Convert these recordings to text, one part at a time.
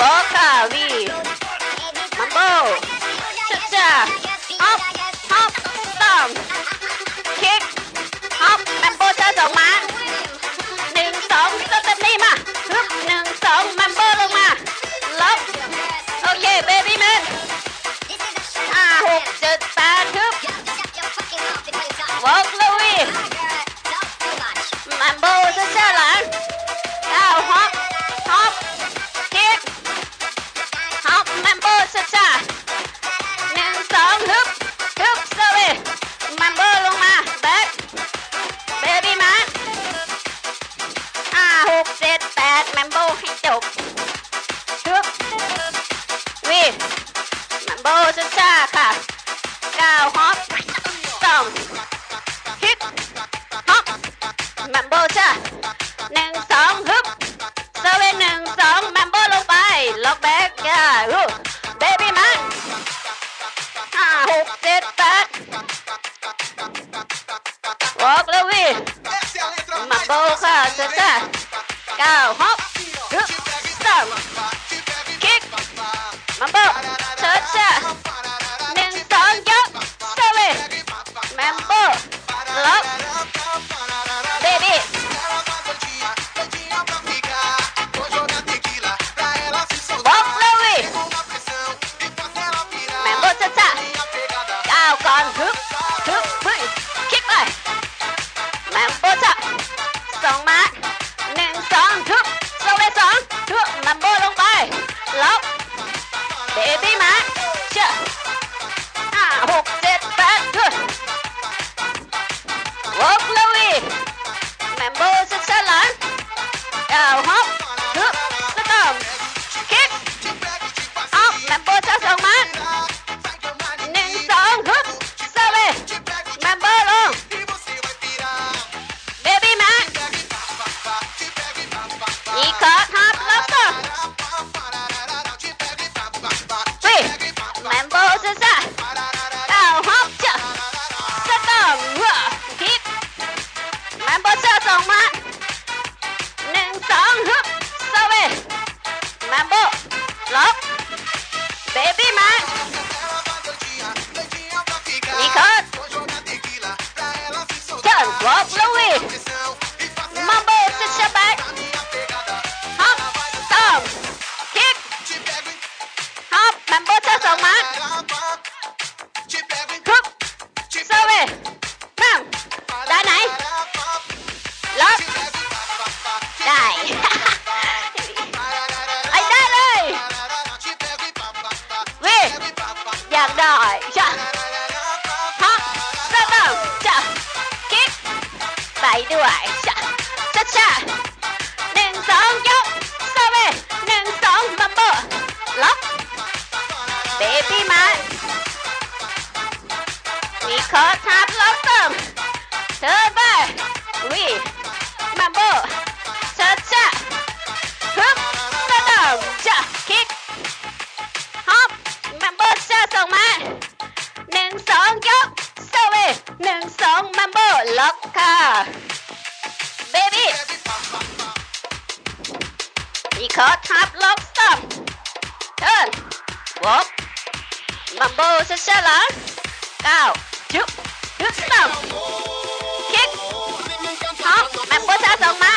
Wakali. Mambo. Cha-cha. Uma boca, tá? Calma, hop, hop, ด้วยชะชะชะหนึ่งสองยกซาเวหนึ่งสองบัมเบอร์ล็อกเบบี้มามีคอทับล็อกเติมเธอไปเบวีบัมเบอร์ชะชะฮึบกระดองจะคิกฮอปบัมเบอร์จะส่งมาหนึ่งสองยกซาเหนึ่งสองมัมโบล็อกค่ะ ช็อตทับลบต่ำเทิร์นวอปมัมโบเซเซหลังก้าวจุ๊บจุ๊บต่ำคิกท็อปมัมโบซาสองมา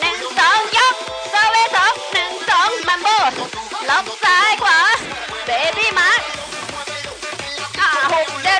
หนึ่งสองยกเซเว่สองหนึ่งสองมัมโบล็อกซ้ายขวาเบบี้มาร์คหกเดิน